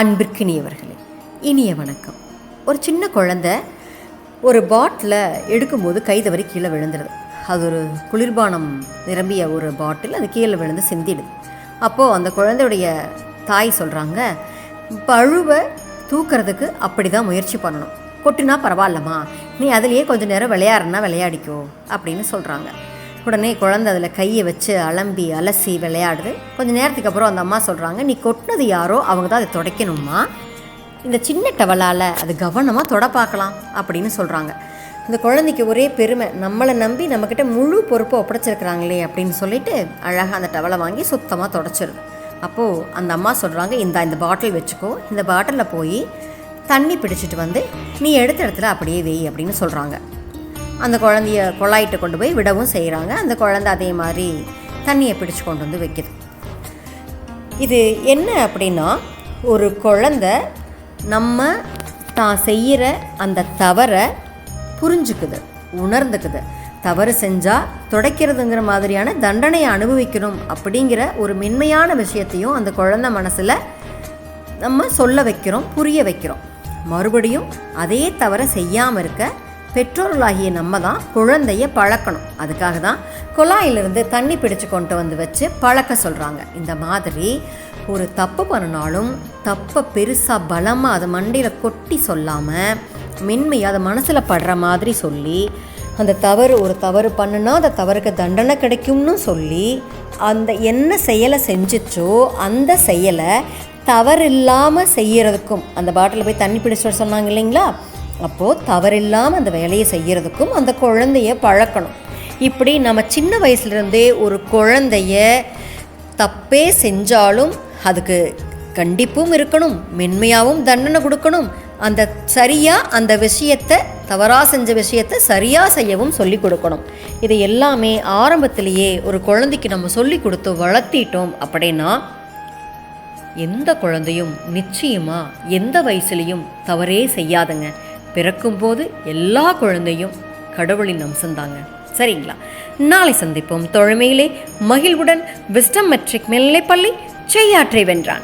அன்பிற்கினியவர்களே இனிய வணக்கம். ஒரு சின்ன குழந்த ஒரு பாட்டில் எடுக்கும்போது கை தவறி கீழே விழுந்துடுது அது ஒரு குளிர்பானம் நிரம்பிய ஒரு பாட்டில் அது கீழே விழுந்து சிந்திடுது. அப்போது அந்த குழந்தையுடைய தாய் சொல்கிறாங்க பழுவை தூக்கிறதுக்கு அப்படி தான் முயற்சி பண்ணணும். கொட்டினா பரவாயில்லம்மா. நீ அதுலேயே கொஞ்சம் நேரம் விளையாடுனா விளையாடிக்கோ அப்படின்னு சொல்கிறாங்க உடனே குழந்தை அதில் கையை வச்சு அலம்பி அலசி விளையாடுது. கொஞ்சம் நேரத்துக்கு அப்புறம் அந்த அம்மா சொல்கிறாங்க நீ கொட்டினது யாரோ? அவங்க தான் அதை துடைக்கணுமா இந்த சின்ன டவலால் அது கவனமாக தொட பார்க்கலாம் அப்படின்னு சொல்கிறாங்க இந்த குழந்தைக்கு ஒரே பெருமை நம்மளை நம்பி நம்மக்கிட்ட முழு பொறுப்பை ஒப்படைச்சிருக்கிறாங்களே அப்படின்னு சொல்லிட்டு அழகாக அந்த டவலை வாங்கி சுத்தமாக தொடச்சிருது அப்போது அந்த அம்மா சொல்கிறாங்க இந்த இந்த பாட்டில் வச்சுக்கோ. இந்த பாட்டிலில் போய் தண்ணி பிடிச்சிட்டு வந்து நீ எடுத்த இடத்துல அப்படியே வெய் அப்படின்னு சொல்கிறாங்க அந்த குழந்தைய குழாயிட்ட கொண்டு போய் விடவும் செய்கிறாங்க அந்த குழந்தை அதே மாதிரி தண்ணியை பிடிச்சு கொண்டு வந்து வைக்குது. இது என்ன அப்படின்னா ஒரு குழந்த நம்ம தான் செய்கிற அந்த தவறை புரிஞ்சுக்குது உணர்ந்துக்குது. தவறு செஞ்சால் துடைக்கிறதுங்கிற மாதிரியான தண்டனையை அனுபவிக்கணும் அப்படிங்கிற ஒரு மென்மையான விஷயத்தையும் அந்த குழந்தை மனசில் நம்ம சொல்ல வைக்கிறோம் புரிய வைக்கிறோம். மறுபடியும் அதே தவறை செய்யாமல் இருக்க பெற்றோர்களாகிய நம்ம தான் குழந்தைய பழக்கணும். அதுக்காக தான் குழாயிலிருந்து தண்ணி பிடிச்சு கொண்டு வந்து வச்சு பழக்க சொல்கிறாங்க இந்த மாதிரி ஒரு தப்பு பண்ணினாலும் தப்பை பெருசாக பலமாக அதை மண்டையில் கொட்டி சொல்லாமல் மென்மையாக அதை மனசில் படுற மாதிரி சொல்லி அந்த தவறு ஒரு தவறு பண்ணுனா அந்த தவறுக்கு தண்டனை கிடைக்கும்னு சொல்லி அந்த என்ன செயலை செஞ்சிச்சோ அந்த செயலை தவறு இல்லாமல் செய்கிறதுக்கும் அந்த பாட்டில் போய் தண்ணி பிடிச்சு சொன்னாங்க இல்லைங்களா? அப்போது தவறில்லாமல் அந்த வேலையை செய்கிறதுக்கும் அந்த குழந்தைய பழக்கணும். இப்படி நம்ம சின்ன வயசுலேருந்தே ஒரு குழந்தைய தப்பே செஞ்சாலும் அதுக்கு கண்டிப்பும் இருக்கணும் மென்மையாகவும் தண்டனை கொடுக்கணும். அந்த சரியாக அந்த விஷயத்தை தவறாக செஞ்ச விஷயத்தை சரியாக செய்யவும் சொல்லி கொடுக்கணும். இது எல்லாமே ஆரம்பத்திலேயே ஒரு குழந்தைக்கு நம்ம சொல்லி கொடுத்து வளர்த்திட்டோம் அப்படின்னா எந்த குழந்தையும் நிச்சயமாக எந்த வயசுலேயும் தவறே செய்யாதுங்க. பிறக்கும்போது எல்லா குழந்தையும் கடவுளின் அம்சம்தாங்க. சரிங்களா? நாளை சந்திப்போம். தொழமையிலே மகிழ்வுடன் விஸ்டம் மெட்ரிக் மேல்நிலைப்பள்ளி செய்யாற்றை வென்றான்.